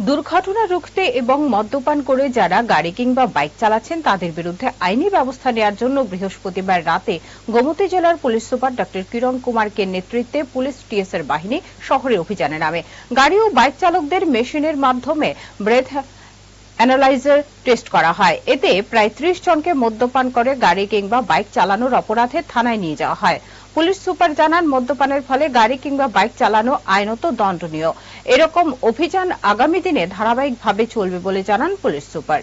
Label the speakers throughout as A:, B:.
A: দুর্ঘটনা রুখতে এবং মদ্যপান করে যারা গাড়ি কিংবা বাইক চালাচ্ছেন, তাদের বিরুদ্ধে আইনি ব্যবস্থা নেওয়ার জন্য বৃহস্পতিবার রাতে গোমতী জেলার পুলিশ সুপার ডক্টর কিরণ কুমারকে নেতৃত্বে পুলিশ টিএসএর বাহিনী শহরে অভিযানে নামে। গাড়ি ও বাইক চালকদের মেশিনের মাধ্যমে ব্রেথ অ্যানালাইজার টেস্ট করা হয়। এতে প্রায় ত্রিশ জনকে মদ্যপান করে গাড়ি কিংবা বাইক চালানোর অপরাধে থানায় নিয়ে যাওয়া হয়। পুলিশ সুপার জানান, মদ্যপানের ফলে গাড়ি কিংবা বাইক চালানো আইনত দণ্ডনীয়। এরকম অভিযান আগামী দিনে ধারাবাহিকভাবে চলবে বলে জানান পুলিশ সুপার।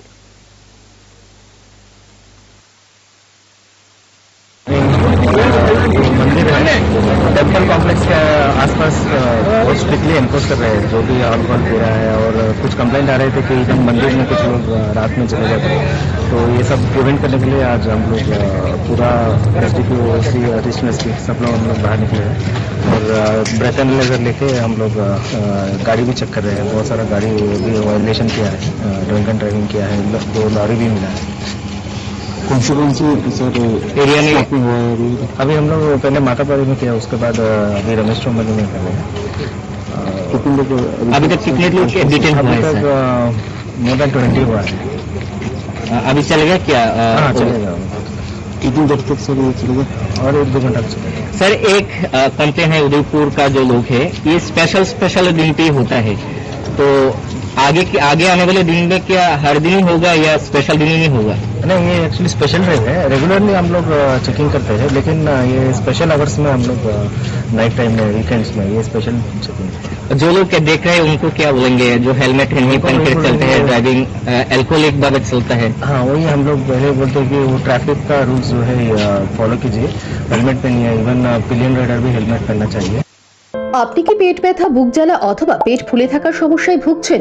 B: टेंपल कॉम्प्लेक्स के आसपास बहुत स्ट्रिक्टली एनफोर्स कर रहे हैं, जो भी अल्कोहल पी रहा है और कुछ कंप्लेंट आ रहे थे कि इधर मंदिर में कुछ लोग रात में चले जाते हैं। तो ये सब प्रिवेंट करने के लिए आज हम लोग पूरा एस डी एस सब लोग हम लोग बाहर निकले हैं। और ब्रेथ एनालाइजर लेके हम लोग गाड़ी भी चेक कर रहे हैं। बहुत सारा गाड़ी भी वायलेशन किया है ड्रिंक एंड ड्राइविंग किया है, दो लॉरी भी मिला है।
C: कौन से कौन से सर
B: एरिया में
C: हुआ है अभी?
B: अभी हम लोग पहले मातापाड़ी में किया उसके बाद अभी रमेश चौमनी में कर रहे हैं
D: अभी तक कितने लोग हुए
B: अभी तक मोर देन ट्वेंटी हुआ है।
D: अभी चलेगा क्या?
B: हाँ चलेगा
C: कितनी देर तक सर ये चलेगा
B: और एक दो घंटा चलेगा
D: सर एक कंप्लेन है उदयपुर का जो लोग है ये स्पेशल स्पेशल दिन पे होता है। तो आगे की आगे आने वाले दिन में क्या हर दिन ही होगा या स्पेशल दिन ही नहीं होगा
B: नहीं ये एक्चुअली स्पेशल ड्राइव है रेगुलरली हम लोग चेकिंग करते हैं लेकिन अ, ये स्पेशल आवर्स में हम लोग नाइट टाइम में वीकेंड्स में ये स्पेशल चेकिंग
D: जो लोग क्या देख रहे हैं उनको क्या बोलेंगे जो हेलमेट नहीं पहन कर चलते हैं ड्राइविंग एल्कोहल एक बार चलता है
B: हाँ वही हम लोग पहले बोलते हैं कि वो ट्रैफिक का रूल्स जो है फॉलो कीजिए हेलमेट पहनिए इवन पिलियन राइडर भी हेलमेट पहनना चाहिए
E: আপনি কি পেট ব্যথা বুক জ্বালা অথবা পেট ফুলে থাকার সমস্যায় ভুগছেন